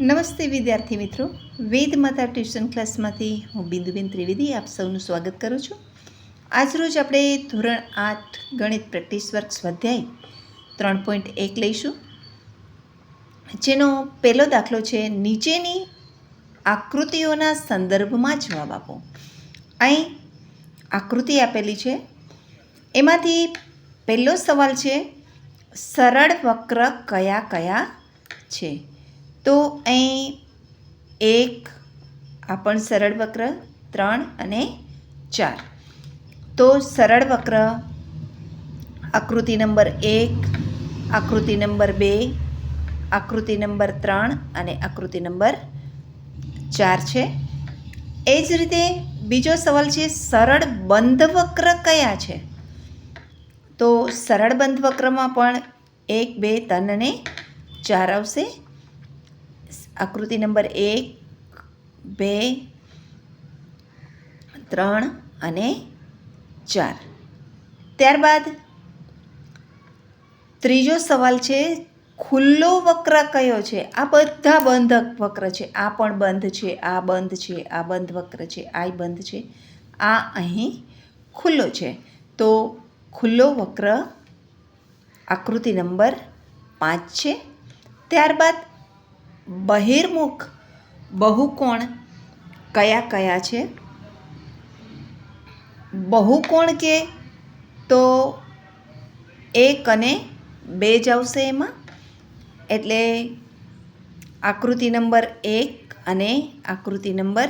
નમસ્તે વિદ્યાર્થી મિત્રો. વેદ માતા ટ્યુશન ક્લાસમાંથી હું બિંદુબેન ત્રિવેદી આપ સૌનું સ્વાગત કરું છું. આજરોજ આપણે ધોરણ આઠ ગણિત પ્રેક્ટિસ વર્ક સ્વાધ્યાય ત્રણ પોઈન્ટ એક લઈશું. જેનો પહેલો દાખલો છે, નીચેની આકૃતિઓના સંદર્ભમાં જવાબ આપો. અહીં આકૃતિ આપેલી છે. એમાંથી પહેલો સવાલ છે, સરળ વક્ર કયા કયા છે? તો અહીં એક આ પણ સરળ વક્ર, ત્રણ અને ચાર. તો સરળ વક્ર, આકૃતિ નંબર એક, આકૃતિ નંબર બે, આકૃતિ નંબર ત્રણ અને આકૃતિ નંબર ચાર છે. એ જ રીતે બીજો સવાલ છે, સરળ બંધ વક્ર કયા છે? તો સરળ બંધ વક્રમાં પણ એક, બે, ત્રણ અને ચાર આવશે. આકૃતિ નંબર એક, બે, ત્રણ અને ચાર. ત્યારબાદ ત્રીજો સવાલ છે, ખુલ્લો વક્ર કયો છે? આ બધા બંધ વક્ર છે. આ પણ બંધ છે, આ બંધ છે, આ બંધ વક્ર છે આ બંધ છે. આ અહીં ખુલ્લો છે. તો ખુલ્લો વક્ર આકૃતિ નંબર પાંચ છે. ત્યારબાદ બહિર્મુખ બહુકોણ કયા કયા છે? બહુકોણ કે તો એક અને બે જ આવશે એમાં? એટલે આકૃતિ નંબર એક અને આકૃતિ નંબર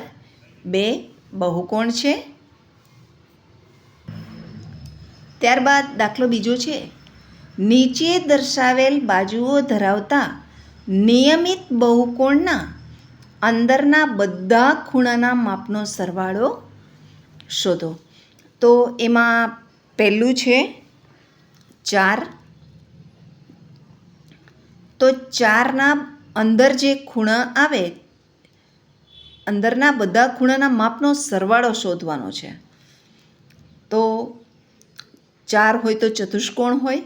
બે બહુકોણ છે. ત્યારબાદ દાખલો બીજો છે. નીચે દર્શાવેલ બાજુઓ ધરાવતા નિયમિત બહુકોણના અંદરના બધા ખૂણાના માપનો સરવાળો શોધો. તો એમાં પહેલું છે ચાર. તો ચારના અંદર જે ખૂણા આવે, અંદરના બધા ખૂણાના માપનો સરવાળો શોધવાનો છે. તો ચાર હોય તો ચતુષ્કોણ હોય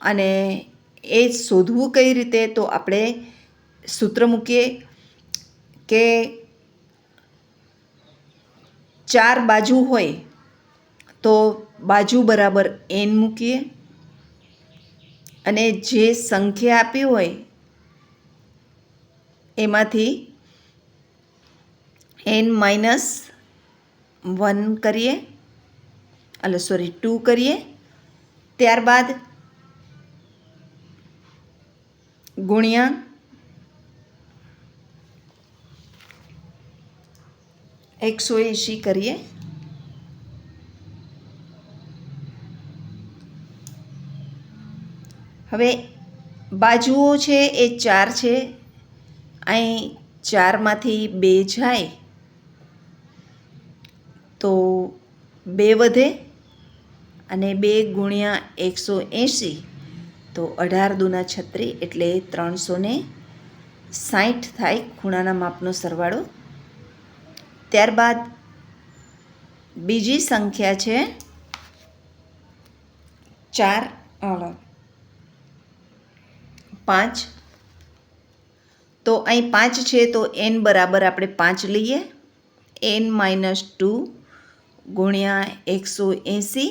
અને એ શોધવું કઈ રીતે, તો આપણે સૂત્ર મૂકીએ કે ચાર બાજુ હોય, તો બાજુ બરાબર એન મૂકીએ અને જે સંખ્યા આપી હોય, એમાંથી એન માઇનસ વન કરીએ એટલે સોરી ટુ કરીએ, ત્યારબાદ ગુણ્યા એકસો એંશી કરીએ. હવે બાજુઓ છે એ ચાર છે. અહીં ચારમાંથી બે જાય તો બે વધે અને બે ગુણ્યા એકસો એંશી. તો અઢાર દૂના છત્રી એટલે ત્રણસો ને સાઠ થાય ખૂણાના માપનો સરવાળો. ત્યારબાદ બીજી સંખ્યા છે ચાર પાંચ. તો અહીં પાંચ છે તો એન બરાબર આપણે પાંચ લઈએ. એન માઇનસ ટુ ગુણ્યા એકસો એંસી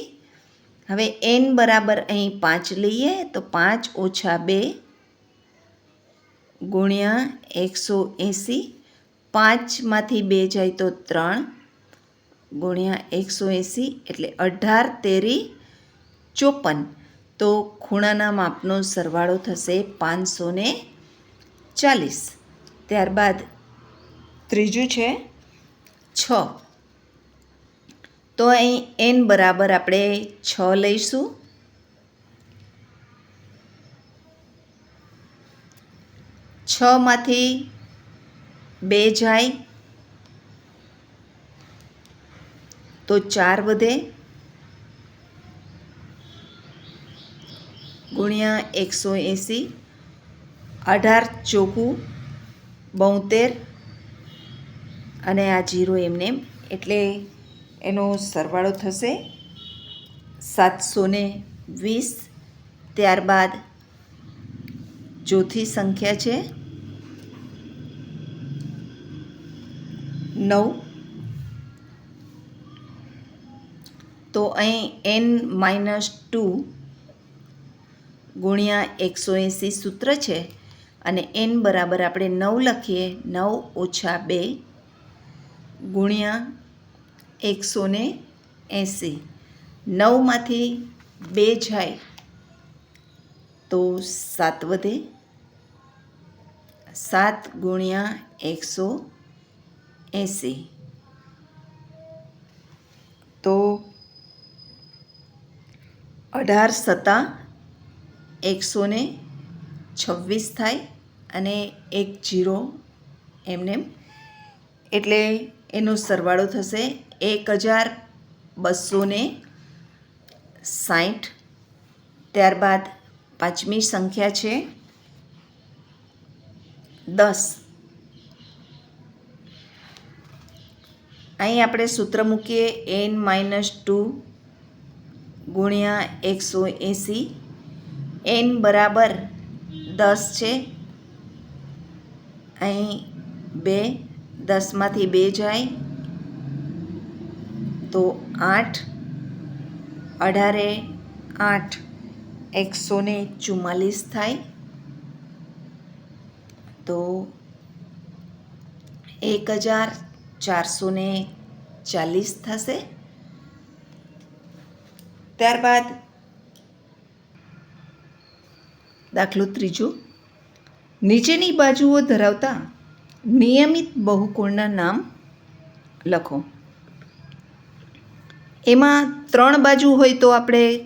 હવે એન બરાબર અહીં પાંચ લઈએ તો પાંચ ઓછા બે ગુણ્યા એકસો એંસી. પાંચમાંથી બે જાય તો ત્રણ ગુણ્યા એકસો એંસી એટલે અઢાર તેરી ચોપન. તો ખૂણાના માપનો સરવાળો થશે પાંચસો ને ચાલીસ. ત્યારબાદ ત્રીજું છે છ. તો અહીં એન બરાબર આપણે છ લઈશું. છમાંથી બે જાય. તો ચાર વધે. ગુણ્યા એકસો એંસી. અઢાર ચોખ્ખું બોતેર. અને આ જીરો એમને, એટલે એનો સરવાળો થશે સાતસો ને વીસ. ત્યારબાદ ચોથી સંખ્યા છે નવ. તો અહીં એન માઇનસ ટુ ગુણ્યા એકસો એંસી સૂત્ર છે અને એન બરાબર આપણે નવ લખીએ, નવ ઓછા બે ગુણ્યા એકસો ને એંસી. નવમાંથી બે જાય તો સાત વધે. સાત ગુણ્યા એકસો એંસી. તો અઢાર સત્તા એકસો ને છવ્વીસ થાય અને એક જીરો એમને એટલે એનો સરવાળો થશે એક હજાર બસો ને સાઠ ત્યારબાદ પાંચમી સંખ્યા છે દસ. અહીં આપણે સૂત્ર મૂકીએ એન માઇનસ ટુ ગુણ્યા એકસો એંસી. એન બરાબર દસ છે. અહીં બે દસમાંથી બે જાય, તો આઠ, અઢારે આઠ એકસો ને ચુમ્માલીસ થાય. તો એક હજાર ચારસો ને ચાલીસ થશે. ત્યારબાદ દાખલો ત્રીજો. નીચેની બાજુઓ ધરાવતા નિયમિત બહુકોણના નામ લખો. એમાં ત્રણ બાજુ હોય તો આપણે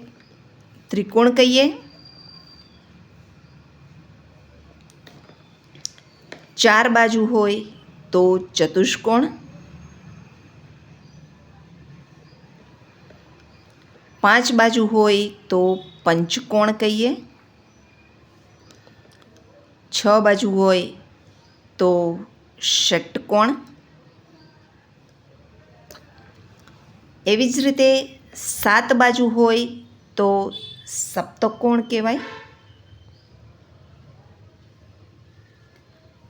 ત્રિકોણ કહીએ. ચાર બાજુ હોય તો ચતુષ્કોણ. પાંચ બાજુ હોય તો પંચકોણ કહીએ. છ બાજુ હોય તો ષટકોણ એવી જ રીતે સાત બાજુ હોય તો સપ્તકોણ કહેવાય?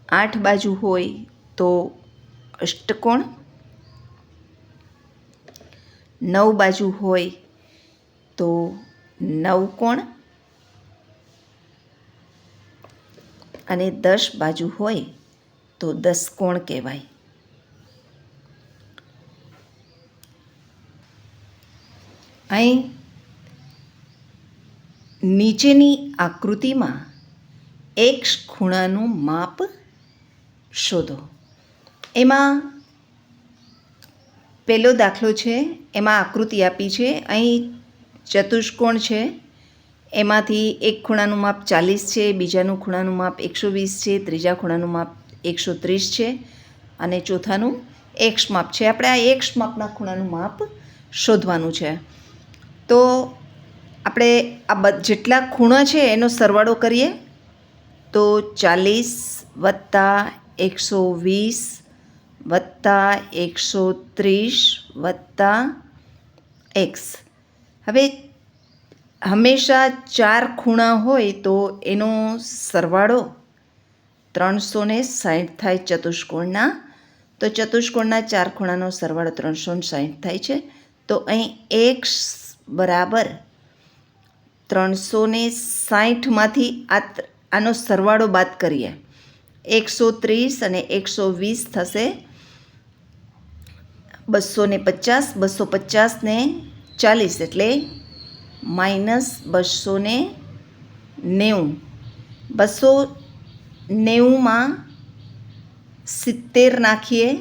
આઠ બાજુ હોય તો અષ્ટકોણ નવ બાજુ હોય તો નવકોણ અને દસ બાજુ હોય તો દસ કોણ કહેવાય? અહીં નીચેની આકૃતિમાં એક ખૂણાનું માપ શોધો. એમાં પહેલો દાખલો છે, એમાં આકૃતિ આપી છે, અહીં ચતુષ્કોણ છે, એમાંથી એક ખૂણાનું માપ ચાલીસ છે, બીજાનું ખૂણાનું માપ એકસો વીસ છે, ત્રીજા ખૂણાનું માપ એકસો ત્રીસ છે અને ચોથાનું એક્સ માપ છે. આપણે આ એક્સ માપના ખૂણાનું માપ શોધવાનું છે. તો આપણે આ જેટલા ખૂણા છે એનો સરવાળો કરીએ. તો ચાલીસ વત્તા એકસો વીસ વત્તા એકસો ત્રીસ વત્તા એક્સ હવે હંમેશા ચાર ખૂણા હોય તો એનો સરવાળો ત્રણસો ને સાહીઠ થાય ચતુષ્કોણના. તો ચતુષ્કોણના ચાર ખૂણાનો સરવાળો ત્રણસો ને સાહીઠ થાય છે. તો અહીં એક્સ બરાબર ત્રણસો ને સાઠમાંથી આ આનો સરવાળો બાદ કરીએ. એકસો ત્રીસ અને એકસો વીસ થશે. બસો ને પચાસ બસો પચાસને ચાલીસ એટલે માઇનસ બસો ને નેવું. બસો નેવુંમાં સિત્તેર નાખીએ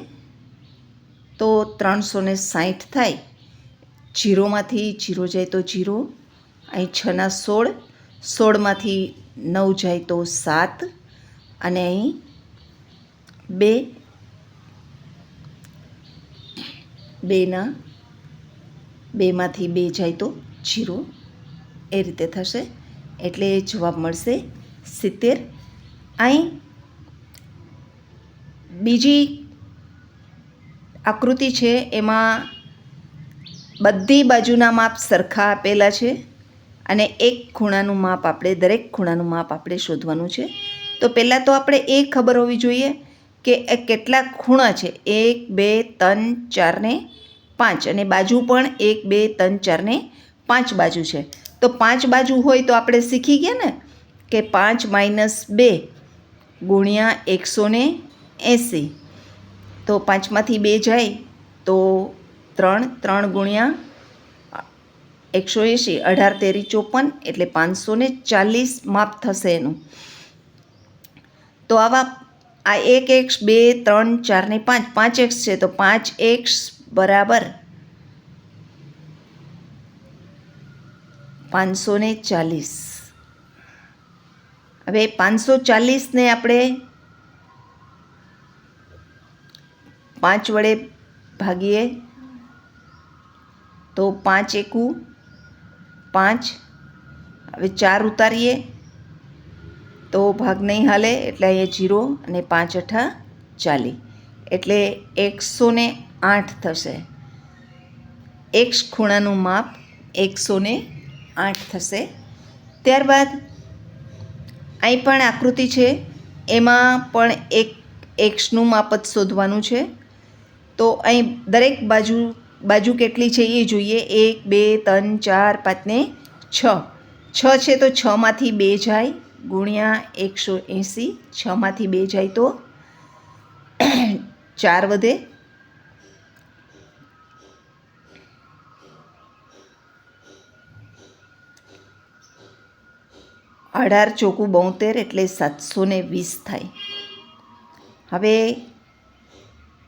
તો ત્રણસો ને સાઠ થાય. જીરોમાંથી જીરો જાય તો જીરો, અહીં છના સોળ, સોળમાંથી નવ જાય તો સાત, અને અહીં બે, બેના, બેમાંથી બે જાય તો જીરો. એ રીતે થશે. એટલે જવાબ મળશે સિત્તેર અહીં બીજી આકૃતિ છે, એમાં બધી બાજુના માપ સરખા આપેલા છે અને એક ખૂણાનું માપ આપણે, દરેક ખૂણાનું માપ આપણે શોધવાનું છે. તો પહેલાં તો આપણે એ ખબર હોવી જોઈએ કે એ કેટલા ખૂણા છે. એક, બે, ત્રણ, ચાર ને પાંચ અને બાજુ પણ એક, બે, ત્રણ, ચાર ને પાંચ બાજુ છે. તો પાંચ બાજુ હોય તો આપણે શીખી ગયા ને કે પાંચ માઇનસ બે ગુણ્યા એકસો ને એંસી. તો પાંચમાંથી બે જાય તો ત્રણ ત્રણ ગુણ્યા એકસો એંશી અઢાર તેરી ચોપન, એટલે પાંચસો ને ચાલીસ માપ થશે એનું. તો આવા આ એક એક્સ, બે, ત્રણ, ચાર ને પાંચ પાંચ એક્સ છે, તો પાંચ એક્સ બરાબર પાંચસો ને ચાલીસ. હવે પાંચસો ચાલીસને આપણે પાંચ વડે ભાગીએ. તો પાંચ એકુ પાંચ. હવે ચાર ઉતારીએ. તો ભાગ નહીં હાલે એટલે અહીંયા જીરો અને પાંચ અઠા ચાલી. એટલે એકસો ને આઠ થશે. એક્સ ખૂણાનું માપ એકસો ને આઠ થશે. ત્યારબાદ અહીં પણ આકૃતિ છે. એમાં પણ એક એક્સનું માપ જ શોધવાનું છે. તો અહીં દરેક બાજુ બાજુ કેટલી છે એ જોઈએ. એક, બે, ત્રણ, ચાર પાંચને છ. છ છે તો છમાંથી બે જાય. ગુણ્યા એકસો એંસી. છમાંથી બે જાય તો ચાર વધે. અઢાર ચોકું બોતેર એટલે સાતસો ને વીસ થાય. હવે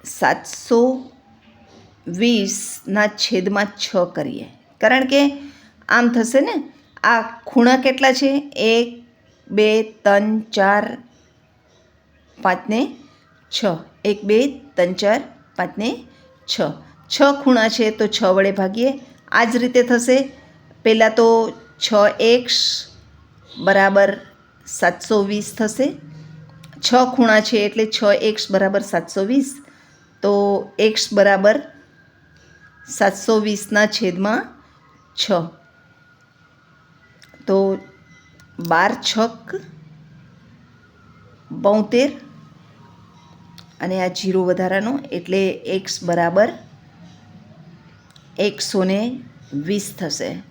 સાતસો વીસના છેદમાં છ કરીએ. કારણ કે આમ થશે ને, આ ખૂણા કેટલા છે? એક, બે, ત્રણ, ચાર પાંચ ને છ. એક, બે, ત્રણ, ચાર પાંચ ને છ. છ ખૂણા છે તો છ વડે ભાગીએ. આ જ રીતે થશે. પહેલાં તો છ એક્સ બરાબર સાતસો વીસ થશે. છ ખૂણા છે એટલે છ એક્સ બરાબર સાતસો વીસ. તો એક્સ બરાબર સાતસો વીસના છેદમાં છ. તો બાર છક બોતેર અને આ જીરો વધારાનો એટલે એક્સ બરાબર એકસો વીસ થશે.